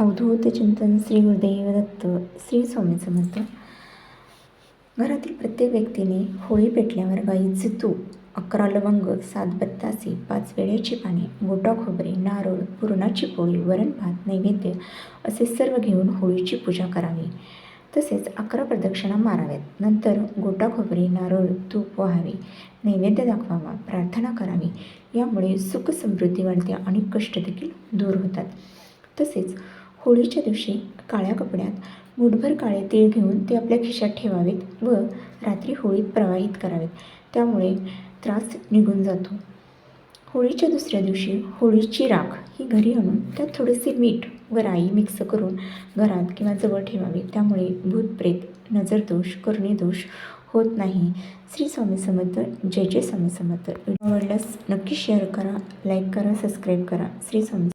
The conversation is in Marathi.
अवधूत चिंतन श्री गुरुदेव दत्त श्री स्वामी समर्थ. घरातील प्रत्येक व्यक्तीने होळी पेटल्यावर गाईचे तूप अकरा लवंग सात बत्तासे पाच वेळेची पाने गोटा खोबरे नारळ पुरणाची पोळी वरण भात नैवेद्य असे सर्व घेऊन होळीची पूजा करावी. तसेच अकरा प्रदक्षिणा माराव्यात. नंतर गोटा खोबरे नारळ तूप व्हावे. नैवेद्य दाखवावा प्रार्थना करावी. यामुळे सुख समृद्धी वाढते आणि कष्ट देखील दूर होतात. तसेच होळीच्या दिवशी काळ्या कपड्यात मुठभर काळे तीळ घेऊन ते आपल्या खिशात ठेवावेत व रात्री होळीत प्रवाहित करावेत. त्यामुळे त्रास निघून जातो. होळीच्या दुसऱ्या दिवशी होळीची राख ही घरी आणून त्यात थोडेसे मीठ व राई मिक्स करून घरात किंवा जवळ ठेवावे. त्यामुळे भूत प्रेत नजरदोष करणीदोष होत नाही. श्री स्वामी समर्थ जय जय स्वामी समर्थ. आवडल्यास नक्की शेअर करा लाईक करा सबस्क्राईब करा. श्री स्वामी